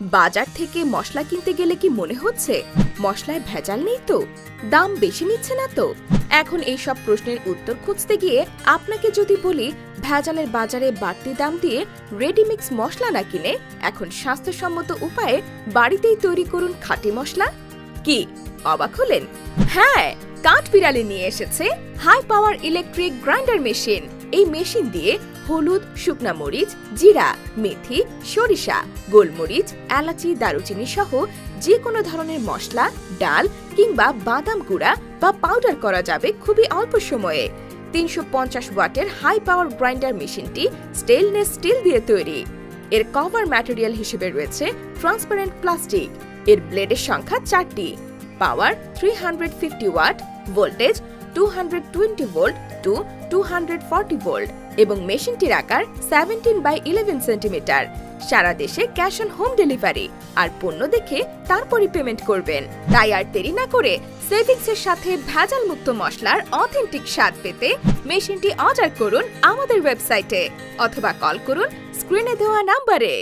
বাজার থেকে মশলা কিনতে গেলে কি মনে হচ্ছে? মশলায় ভেজাল নেই তো? দাম বেশি নিচ্ছে না তো? এখন এই সব প্রশ্নের উত্তর খুঁজতে গিয়ে আপনাকে যদি বলি, ভেজালের বাজারে বাড়তি দাম দিয়ে রেডিমিক্স মশলা না কিনে, এখন স্বাস্থ্যসম্মত উপায়ে বাড়িতেই তৈরি করুন খাঁটি মশলা? কি, অবাক হলেন? হ্যাঁ কাঠ বিড়ালে নিয়ে এসেছে। High power electric grinder machine এই মেশিন দিয়ে হলুদ, শুকনা মরিচ, জিরা, মেথি, সরিষা, গোলমরিচ, এলাচি, দারুচিনি সহ যে কোনো ধরনের মশলা, ডাল কিংবা বাদাম গুঁড়া বা পাউডার করা যাবে খুবই অল্প সময়ে। তিনশো পঞ্চাশ ওয়াটের হাই পাওয়ার গ্রাইন্ডার মেশিনটি স্টেনলেস স্টিল দিয়ে তৈরি। এর কভার ম্যাটেরিয়াল হিসেবে রয়েছে ট্রান্সপারেন্ট প্লাস্টিক এর ব্লেডের সংখ্যা চারটি। Power three hundred fifty watt voltage two hundred twenty volt to two hundred forty volt এবং মেশিনটির আকার সেভেন্টিন বাই ইলেভেন সেন্টিমিটার সারা দেশে ক্যাশ অন হোম ডেলিভারি আর পণ্য দেখে তারপরই পেমেন্ট করবেন। তাই আর দেরি না করে সেভিংসের সাথে ভেজাল মুক্ত মশলার অথেন্টিক স্বাদ পেতে মেশিনটি অর্ডার করুন আমাদের ওয়েবসাইটে অথবা কল করুন স্ক্রিনে দেওয়া নাম্বারে